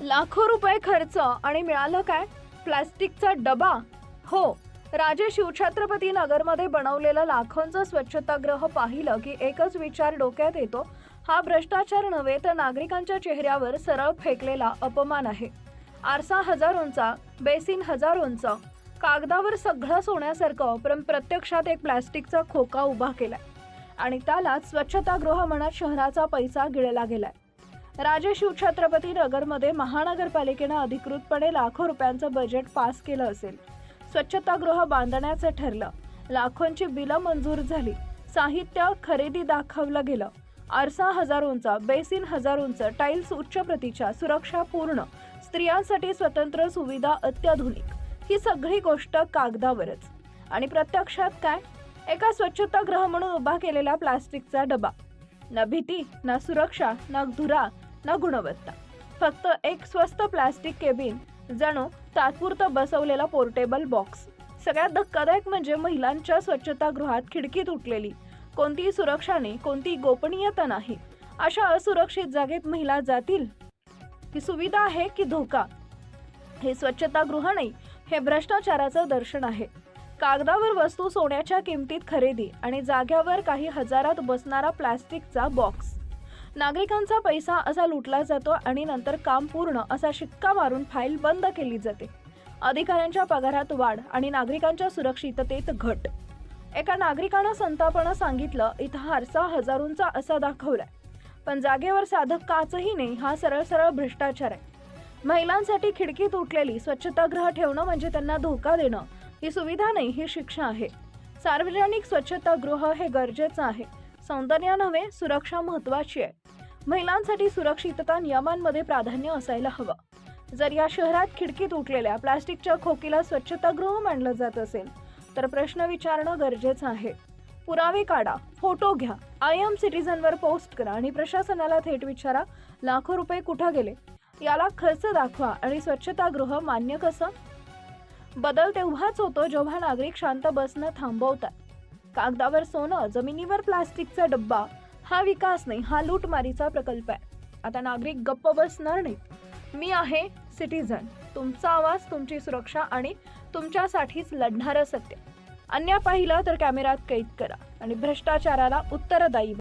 लाखो रुपये खर्च आणि मिळालं काय? प्लास्टिकचा डबा? हो. राजे शिवछत्रपती नगरमध्ये बनवलेलं लाखोंचं स्वच्छतागृह पाहिलं की एकच विचार डोक्यात येतो. हा भ्रष्टाचार नव्हे तर नागरिकांच्या चेहऱ्यावर सरळ फेकलेला अपमान आहे. आरसा हजारोंचा बेसिन हजारोंचा कागदावर सगळं सोन्यासारखं पण प्रत्यक्षात एक प्लॅस्टिकचा खोका उभा केलाय. आणि त्यालाच स्वच्छतागृह म्हणत शहराचा पैसा गिळला गेलाय. राजे शिवछत्रपती नगरमध्ये महानगरपालिकेनं अधिकृतपणे लाखो रुपयांचं बजेट पास केलं असेल. स्वच्छतागृह बांधण्याचं ठरलं. लाखोंची बिलं मंजूर झाली. साहित्य खरेदी दाखवलं गेलं. आरसा हजारोंचा बेसिन हजारोंचं टाईल्स उच्च प्रतीच्या सुरक्षा पूर्ण. स्त्रियांसाठी स्वतंत्र सुविधा अत्याधुनिक. ही सगळी गोष्ट कागदावरच. आणि प्रत्यक्षात काय? एका स्वच्छतागृह म्हणून उभा केलेला प्लास्टिकचा डबा. न भीती ना सुरक्षा ना धुरा न गुणवत्ता. फक्त एक स्वस्त प्लास्टिक केबिन जणू तात्पुरतं बसवलेला पोर्टेबल बॉक्स. सगळ्यात धक्कादायक म्हणजे महिलांच्या स्वच्छतागृहात खिडकी तुटलेली कोणतीही सुरक्षा नाही कोणतीही गोपनीयता नाही. अशा असुरक्षित जागेत महिला जातील? ही सुविधा आहे की धोका? हे स्वच्छतागृह नाही हे भ्रष्टाचाराचं दर्शन आहे. कागदावर वस्तू सोन्याच्या किमतीत खरेदी आणि जाग्यावर काही हजारात बसणारा प्लास्टिकचा बॉक्स. नागरिकांचा पैसा असा लुटला जातो आणि नंतर काम पूर्ण असा शिक्का मारून फाईल बंद केली जाते. अधिकाऱ्यांच्या पगारात वाढ आणि नागरिकांच्या सुरक्षिततेत घट. एका नागरिकानं संतापनं सांगितलं इथं हारसा हजारोंचा असा दाखवलाय. पण जागेवर साधक काचही नाही हा सरळ सरळ भ्रष्टाचार आहे. महिलांसाठी खिडकी तुटलेली स्वच्छतागृह ठेवणं म्हणजे त्यांना धोका देणं ही सुविधा नाही ही शिक्षा आहे. सार्वजनिक स्वच्छतागृह हे गरजेचं आहे. सौंदर्य नव्हे सुरक्षा महत्वाची आहे. महिलांसाठी सुरक्षितता नियमांमध्ये प्राधान्य असायला हवं. जर या शहरात खिडकीत उठलेल्या प्लास्टिकच्या खोकीला स्वच्छतागृह मानलं जात असेल तर प्रश्न विचारणं गरजेचं आहे. पुरावे काढा फोटो घ्या आय एम सिटीझनवर पोस्ट करा आणि प्रशासनाला थेट विचारा लाखो रुपये कुठं गेले? याला खर्च दाखवा आणि स्वच्छतागृह मान्य कसं? बदल तेव्हाच होतो जेव्हा नागरिक शांत बसणं थांबवतात. कागदावर सोनं जमिनीवर प्लास्टिकचा डब्बा हा विकास नाही हा लूटमारीचा प्रकल्प आहे. आता नागरिक गप्प बसणार नाहीत. मी आहे सिटीझन. तुमचा आवाज तुमची सुरक्षा आणि तुमच्यासाठीच लढणारं सत्य. अन्याय पाहिलं तर कॅमेरात कैद करा आणि भ्रष्टाचाराला उत्तरदायी